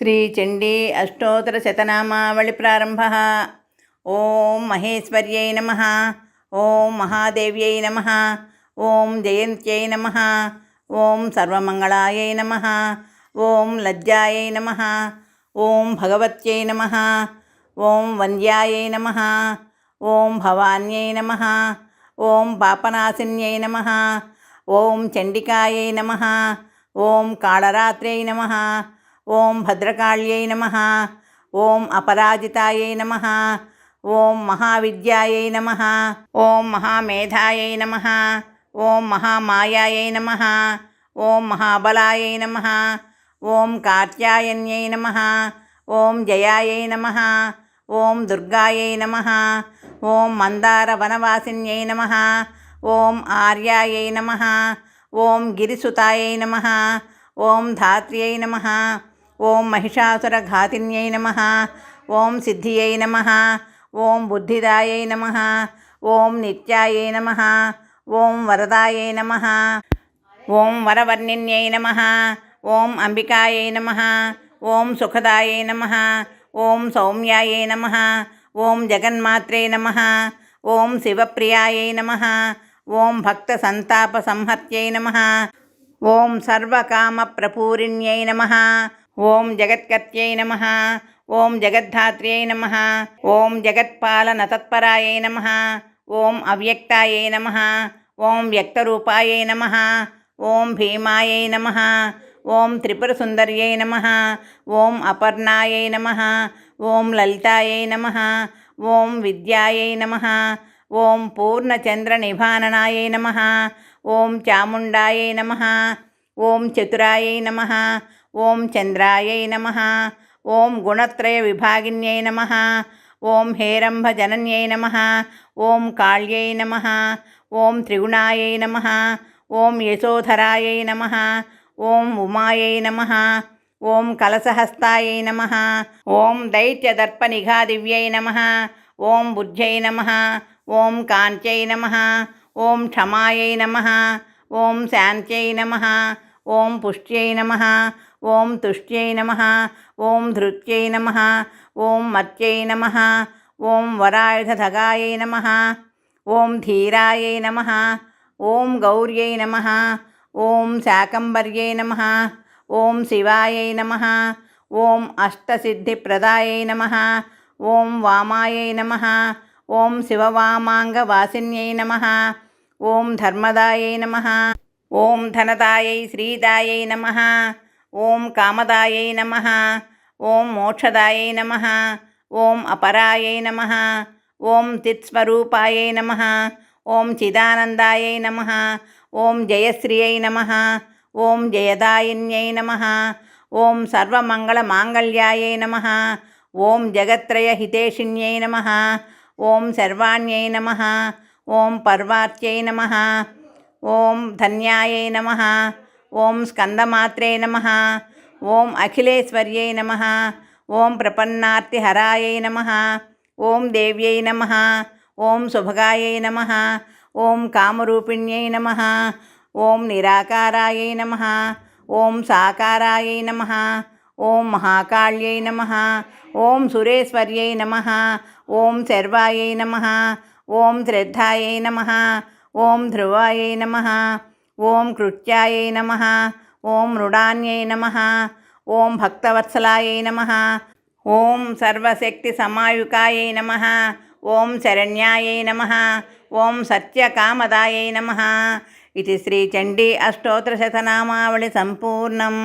శ్రీచండీ అష్టోత్తరశతనామావళి ప్రారంభ ఓం మహేశ్వర్యై నమ ఓం మహాదేవ్యై నమ ఓం జయంత్యై నమ ఓం సర్వమంగళాయై నమ ఓం లజ్జాయై నమ ఓం భగవత్యై నమ ఓం వంద్యాయై నమ ఓం భవాన్యై నమ ఓం పాపనాశిన్యై నమ ఓం చండికాయై నమ ఓం కాళరాత్ర్యై నమ ఓం భద్రకాళ్యై నమ ఓం అపరాజితాయై నమ ఓం మహావిద్యాయై నమ ఓం మహామేధాయై నమ ఓం మహామాయాయై నమ ఓం మహాబలాయై నమ ఓం కార్త్యాయన్యై నమ ఓం జయాయై నమ ఓం దుర్గాయై నమ ఓం మందారవనవాసిన్యై నమ ఓం ఆర్యాయై నమ ఓం గిరిసుతాయై నమ ఓం ధాత్ర్యై నమ ఓం మహిషాసుర ఘాతిన్యై నమ ఓం సిద్ధియై నమ ఓం బుద్ధిదాయై నమ ఓం నిత్యాయై నమ ఓం వరదాయై నమ ఓం వరవర్ణిన్యై నమ ఓం అంబికాయై నమ ఓం సుఖదాయై నమ ఓం సౌమ్యాయై నమ ఓం జగన్మాత్రే నమ ఓం శివప్రియాయై నమ ఓం భక్త సంతాప సంహర్త్యై నమ ఓం సర్వకామ ప్రపూరిణ్యై నమ ఓం జగత్కర్త్యై నమ ఓం జగద్ధాత్ర్యై నమ ఓం జగత్పాలన తత్పరాయై నమ ఓం అవ్యక్తాయై నమ ఓం వ్యక్తరూపాయై నమ ఓం భీమాయై నమ ఓం త్రిపురసుందర్యై నమ ఓం అపర్ణాయై నమ ఓం లలితాయై నమ ఓం విద్యాయై నమ ఓం పూర్ణచంద్రనిభాననాయై నమ ఓం చాముండాయై నమ ఓం చతురాయై నమ ఓం చంద్రాయై నమ ఓం గుణత్రయ విభాగిన్యై నమ ఓం హేరంభజనన్యై నమ ఓం కాళ్యై నమ ఓం త్రిగుణాయై నమ ఓం యశోధరాయై నమ ఓం ఉమాయై నమ ఓం కలసహస్తాయై నమ ఓం దైత్యదర్పనిఘాదివ్యై నమ ఓం బుద్ధ్యై నమ ఓం కాంత్యై నమ ఓం క్షమాయై నమ ఓం శాంత్యై నమ ఓం పుష్ట్యై నమ ఓం తుష్ట్యై నమ ఓం ధృత్యై నమ ఓం మత్యై నమ ఓం వరాయుధగాయై నమ ఓం ధీరాయై నమ ఓం గౌర్యై నమ ఓం శాకంబర్యై నమ ఓం శివాయై నమ ఓం అష్టసిద్ధిప్రదాయై నమ ఓం వామాయై నమ ఓం శివవామాంగవాసిన్యై నమ ఓం ధర్మదాయై నమ ఓం ధనదాయై శ్రీదాయై నమ ఓం కామదాయై నమ ఓం మోక్షదాయై నమ ఓం అపరాయై నమ ఓం తిత్స్వరూపాయై నమ ఓం చిదానందాయై నమ ఓం జయశ్రియై నమ ఓం జయదాయిన్యై నమ ఓం సర్వమంగళమాంగళ్యాయై నమ ఓం జగత్రయహితేషిణ్యై నమ ఓం సర్వాణ్యై నమ ఓం పర్వార్త్యై నమ ఓం ధన్యాయై నమ ఓం స్కందమాత్రే నమ ఓం అఖిలేశ్వర్యై నమ ఓం ప్రపన్నార్తిహరాయై నమ ఓం దేవ్యై నమ ఓం శుభగాయై నమ ఓం కామరూపిణ్యై నమ ఓం నిరాకారాయై నమ ఓం సాకారాయై నమ ఓం మహాకాళ్యై నమ ఓం సురేశ్వర్యై నమ ఓం శర్వాయై నమ ఓం శ్రద్ధాయై నమ ఓం ధ్రువాయై నమ ఓం కృత్యాయై నమ ఓం మృడాన్యై నమ ఓం భక్తవత్సలాయై నమ ఓం సర్వశక్తి సమాయుకాయై నమ ఓం శరణ్యాయై నమ ఓం సత్యకామదాయై నమ. ఇది శ్రీచండీ అష్టోత్తరశతనామావళి సంపూర్ణం.